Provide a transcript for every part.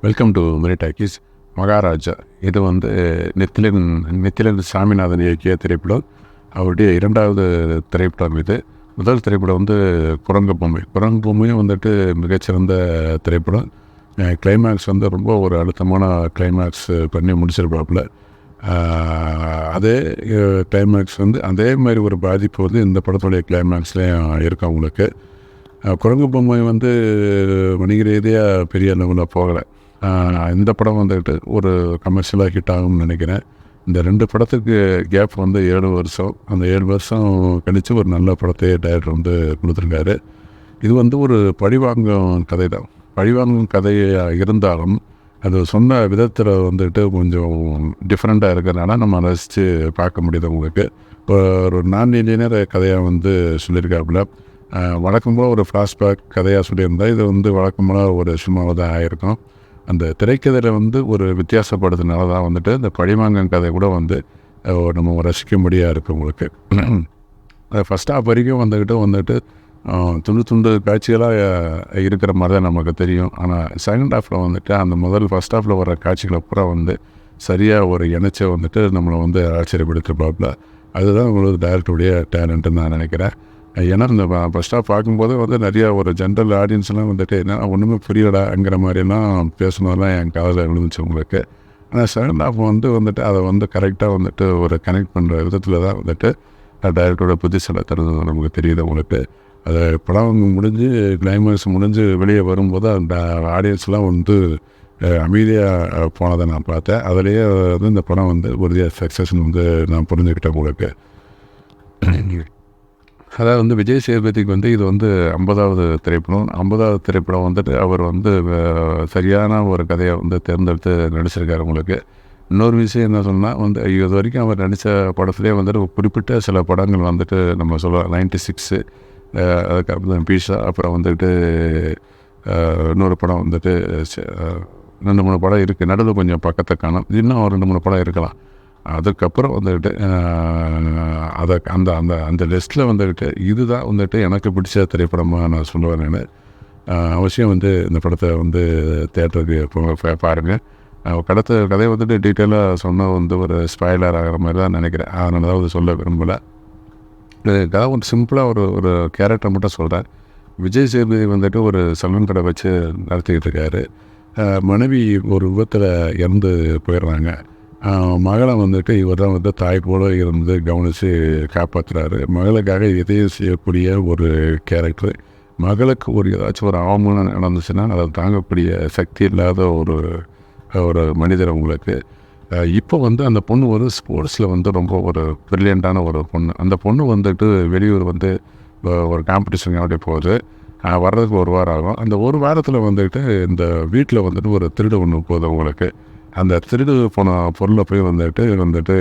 Welcome to talkies Maharaja இது வந்து நித்திலன் நித்திலன் சாமிநாதன் இயக்கிய திரைப்படம். அவருடைய இரண்டாவது திரைப்படம் இது. முதல் திரைப்படம் வந்து குரங்கு பொம்மை குரங்கு பொம்மையும் வந்துட்டு மிகச்சிறந்த திரைப்படம். கிளைமேக்ஸ் வந்து ரொம்ப ஒரு அழுத்தமான கிளைமேக்ஸ் பண்ணி முடிச்சிருப்பாப்புல. அதே கிளைமேக்ஸ் வந்து அதே மாதிரி ஒரு பாதிப்பு வந்து இந்த படத்துடைய கிளைமேக்ஸ்லேயும் இருக்கும் அவங்களுக்கு குரங்கு பொம்மை வந்து வணிக ரீதியாக பெரிய லெவலில் போகலை. இந்த படம் வந்துட்டு ஒரு கமர்ஷியலாக ஹிட் ஆகும்னு நினைக்கிறேன். இந்த ரெண்டு படத்துக்கு கேப் வந்து ஏழு வருஷம். அந்த ஏழு வருஷம் கழித்து ஒரு நல்ல படத்தை டைரக்டர் வந்து கொடுத்துருக்காரு. இது வந்து ஒரு பழிவாங்கும் கதை தான் பழிவாங்கும் கதையாக இருந்தாலும் அது சொன்ன விதத்தில் வந்துட்டு கொஞ்சம் டிஃப்ரெண்ட்டாக இருக்கிறதுனால நம்ம ரசித்து பார்க்க முடியுது உங்களுக்கு. இப்போ ஒரு நான் இன்ஜினியர் கதையாக வந்து சொல்லியிருக்காப்புல அஹ் வழக்கம் போல் ஒரு ஃப்ளாஷ்பேக் கதையாக சொல்லியிருந்தா இது வந்து வழக்கம் போல் ஒரு சும்மாவாக தான் ஆகிருக்கும் அந்த திரைக்கதையில் வந்து ஒரு வித்தியாசப்படுறதுனால தான் வந்துட்டு இந்த பழிமாங்கன் கதை கூட வந்து நம்ம ரசிக்க முடியா இருக்கு உங்களுக்கு. ஃபஸ்ட் ஆஃப் வரைக்கும் வந்துக்கிட்டு வந்துட்டு துண்டு துண்டு காட்சிகளாக இருக்கிற மாதிரி தான் நமக்கு தெரியும். ஆனால் செகண்ட் ஹாஃபில் வந்துட்டு அந்த முதல் ஃபஸ்ட் ஹாஃபில் வர காட்சிகளை பூரா வந்து சரியாக ஒரு இணைச்ச வந்துட்டு நம்மளை வந்து ஆச்சரியப்படுத்திருப்பாப்புல அதுதான் உங்களுக்கு டேரக்டருடைய டேலண்ட்டுன்னு நான் நினைக்கிறேன். ஏன்னா இந்த ஃபஸ்ட் ஹாஃப் பார்க்கும்போது வந்து நிறையா ஒரு ஜென்ரல் ஆடியன்ஸ்லாம் வந்துட்டு என்ன ஒன்றுமே புரியலடாங்கிற மாதிரிலாம் பேசுனதெல்லாம் என் காதில் விழுந்துச்சு உங்களுக்கு. ஆனால் செகண்ட் ஹாஃப் வந்து வந்துட்டு அதை வந்து கரெக்டாக வந்துட்டு ஒரு கனெக்ட் பண்ணுற விதத்தில் தான் வந்துட்டு டேரக்டரோட புத்திசலை தருது நமக்கு தெரியுது உங்களுக்கு. அது படம் முடிஞ்சு கிளைமேக்ஸ் முடிஞ்சு வெளியே வரும்போது அந்த ஆடியன்ஸ்லாம் வந்து அமைதியாக போனதை நான் பார்த்தேன். அதுலேயே வந்து இந்த படம் வந்து உறுதியாக சக்ஸஸ்ன்னு வந்து நான் புரிஞ்சுக்கிட்டேன் உங்களுக்கு. அதாவது வந்து விஜய் சேதுபதிக்கு வந்து இது வந்து ஐம்பதாவது திரைப்படம். ஐம்பதாவது திரைப்படம் வந்துட்டு அவர் வந்து சரியான ஒரு கதையை வந்து தேர்ந்தெடுத்து நடிச்சிருக்காரு உங்களுக்கு. இன்னொரு விஷயம் என்ன சொன்னால் வந்து இது வரைக்கும் அவர் நடித்த படத்துலேயே வந்துட்டு குறிப்பிட்ட சில படங்கள் வந்துட்டு நம்ம சொல்லலாம் நைன்டி சிக்ஸு அதுக்கப்புறம் பீஸா அப்புறம் வந்துட்டு இன்னொரு படம் வந்துட்டு ரெண்டு மூணு படம் இருக்குது நடுவில் கொஞ்சம் பக்கத்தை காணும். இன்னும் ஒரு ரெண்டு மூணு படம் இருக்கலாம். அதுக்கப்புறம் வந்துக்கிட்டு அதை அந்த அந்த அந்த லிஸ்ட்டில் வந்துக்கிட்டு இதுதான் வந்துட்டு எனக்கு பிடிச்ச திரைப்படமாக நான் சொல்லுவேன் நான். அவசியம் வந்து இந்த படத்தை வந்து தேட்டருக்கு பாருங்கள் கடத்த கதையை வந்துட்டு டீட்டெயிலாக சொன்ன வந்து ஒரு ஸ்பாய்லர் ஆகிற மாதிரி தான் நினைக்கிறேன். அதனால தான் சொல்ல விரும்பலை. இதுக்காக ஒரு சிம்பிளாக ஒரு ஒரு கேரக்டர் மட்டும் சொல்கிறேன் விஜய் சேதுபதி வந்துட்டு ஒரு சலூன் கடை வச்சு நடத்திக்கிட்டு இருக்காரு. மனைவி ஒரு விபத்தில் இறந்து போயிடுறாங்க. மகளை வந்துட்டு இவர் தான் வந்து தாய் போல இருந்து கவனித்து காப்பாற்றுறாரு மகளுக்காக எதையும் செய்யக்கூடிய ஒரு கேரக்டர். மகளுக்கு ஒரு ஏதாச்சும் ஒரு அவமானம் நடந்துச்சுன்னா அதை தாங்கக்கூடிய சக்தி இல்லாத ஒரு ஒரு மனிதர் உங்களுக்கு. இப்போ வந்து அந்த பொண்ணு ஒரு ஸ்போர்ட்ஸில் வந்து ரொம்ப ஒரு ப்ரில்லியண்ட்டான ஒரு பொண்ணு. அந்த பொண்ணு வந்துட்டு வெளியூர் வந்து ஒரு காம்படிஷன் அப்படி போகுது வர்றதுக்கு ஒரு வாரம் ஆகும். அந்த ஒரு வாரத்தில் வந்துட்டு இந்த வீட்டில் வந்துட்டு ஒரு திருடு ஒன்று போகுது உங்களுக்கு. அந்த திருடு போன பொருளை போய் வந்துட்டு வந்துட்டு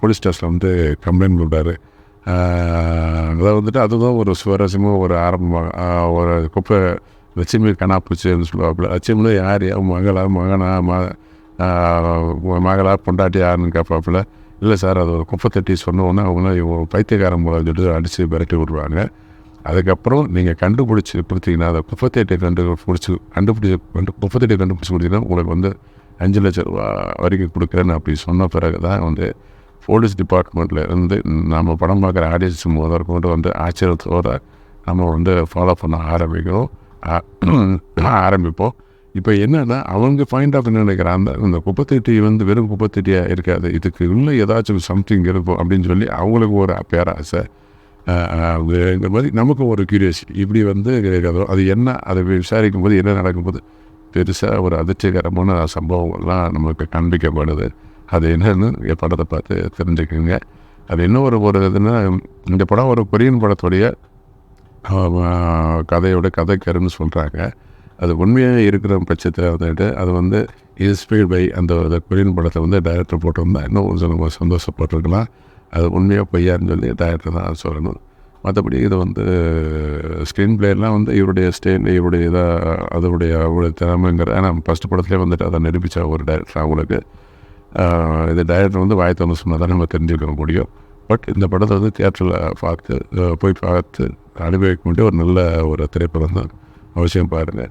போலீஸ் ஸ்டேஷனில் வந்து கம்ப்ளைண்ட் கொடுத்தாரு அதை வந்துட்டு அதுதான் ஒரு சுவாரஸ்யமாக ஒரு ஆரம்பமாக ஒரு குப்பை லட்சுமி கணாப்பூச்சின்னு சொல்லுவாப்புல லட்சுமியில் யார் மகளா மகனா ம மகளா பொண்டாட்டி யாருன்னு கேட்பாப்புல இல்லை சார் அது ஒரு குப்பை தட்டி சொன்ன அவங்க பைத்தியக்காரன் போல சொல்லிட்டு அடித்து விரட்டி விடுவாங்க. அதுக்கப்புறம் நீங்கள் கண்டுபிடிச்சி கொடுத்தீங்கன்னா அதை குப்பத்தேட்டை கண்டுபிடிச்சி கண்டுபிடிச்சி கண்டு குப்பத்தேட்டை கண்டுபிடிச்சி கொடுத்தீங்கன்னா உங்களுக்கு வந்து அஞ்சு லட்ச ரூபா வரைக்கும் கொடுக்குறேன்னு அப்படி சொன்ன பிறகு தான் வந்து போலீஸ் டிபார்ட்மெண்ட்டில் இருந்து நம்ம படம் பார்க்குற ஆடியன்ஸ் முதற்கொண்டு வந்து ஆச்சரியத்தோடு நம்ம வந்து ஃபாலோ பண்ண ஆரம்பிக்கிறோம். ஆரம்பிப்போம். இப்போ என்னன்னா அவங்க பாயிண்ட் ஆஃப் என்ன அந்த இந்த குப்பத்தொட்டி வந்து வெறும் குப்பத்தொட்டியாக இருக்காது. இதுக்கு இன்னும் ஏதாச்சும் சம்திங் இருக்கும் அப்படின்னு சொல்லி அவங்களுக்கு ஒரு பேராசை. இந்த மாதிரி நமக்கும் ஒரு கியூரியாசிட்டி இப்படி வந்து அது- அது என்ன அதை விசாரிக்கும் போது என்ன நடக்கும்போது பெருசாக ஒரு அதிர்ச்சிகரமான சம்பவங்கள்லாம் நமக்கு காண்பிக்கப்படுது. அது என்னன்னு படத்தை பார்த்து தெரிஞ்சுக்கோங்க. அது என்ன ஒரு ஒரு இதுன்னா இந்த படம் ஒரு கொரியன் படத்துடைய கதையோட கதைக்கருன்னு சொல்கிறாங்க அது உண்மையாக இருக்கிற பட்சத்தில் வந்துட்டு அது வந்து இன்ஸ்பைர்ட் பை அந்த அந்த கொரியன் படத்தை வந்து டைரக்டர் போட்டிருந்தா இன்னும் கொஞ்சம் நம்ம சந்தோஷப்பட்டிருக்கலாம். அது உண்மையாக பொய்யான்னு சொல்லி டைரக்டர் தான் சொல்லணும். மற்றபடி இது வந்து ஸ்க்ரீன் பிளேயர்லாம் வந்து இவருடைய ஸ்டைல் இவருடைய இதாக அதோடைய அவருடைய திறமைங்கிற ஏன்னா ஃபஸ்ட் படத்துலேயே வந்துட்டு அதை நிரூபித்த ஒரு டைரக்டர் அவங்களுக்கு. இது டைரக்டர் வந்து வாய் திறந்து சொன்னால் தான் நம்ம தெரிஞ்சுக்க முடியும். பட் இந்த படத்தை வந்து தியேட்டரில் பார்த்து போய் பார்த்து அனுபவிக்க வேண்டிய ஒரு நல்ல ஒரு திரைப்படம் தான். அவசியம் பாருங்கள்